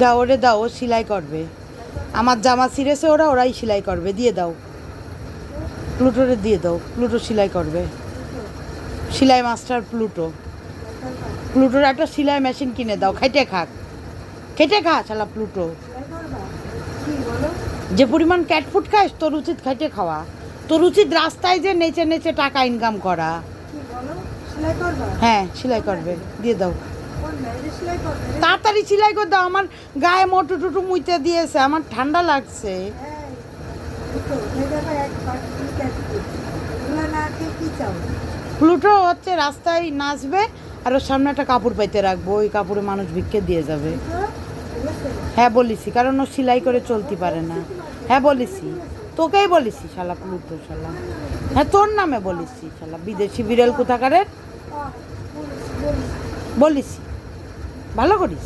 দাও ওরে দাও ও সেলাই করবে। আমার জামা ছিঁড়েছে ওরা ওরাই সেলাই করবে দিয়ে দাও। প্লুটোরে দিয়ে দাও প্লুটো সেলাই করবে। সেলাই মাস্টার প্লুটো। প্লুটোর একটা সেলাই মেশিন কিনে দাও খেটে খাক। খেটে খা শালা প্লুটো। যে পরিমাণ ক্যাট ফুড খাস তোর উচিত খেটে খাওয়া। তোর উচিত রাস্তায় যে নেচে নেচে টাকা ইনকাম করা। হ্যাঁ সেলাই করবে দিয়ে দাও। তাড়াতাড়ি সেলাই করে দাও, আমার গায়ে মোটু টুটু মুইতে দিয়েছে, আমার ঠান্ডা লাগছে। প্লুটো হচ্ছে রাস্তায় নাচবে আর ওর সামনে একটা কাপড় পাইতে রাখব, ওই কাপড়ে মানুষ ভিক্ষে দিয়ে যাবে। হ্যাঁ বলিছি, কারণ ও সেলাই করে চলতে পারে না। হ্যাঁ বলিছি। তোকেই বলিছি, শালা প্লুটো শালা। হ্যাঁ তোর নামে বলিছি, শালা। বিদেশি বিড়াল কোথাকারের? বলিছি। ভালো করিস।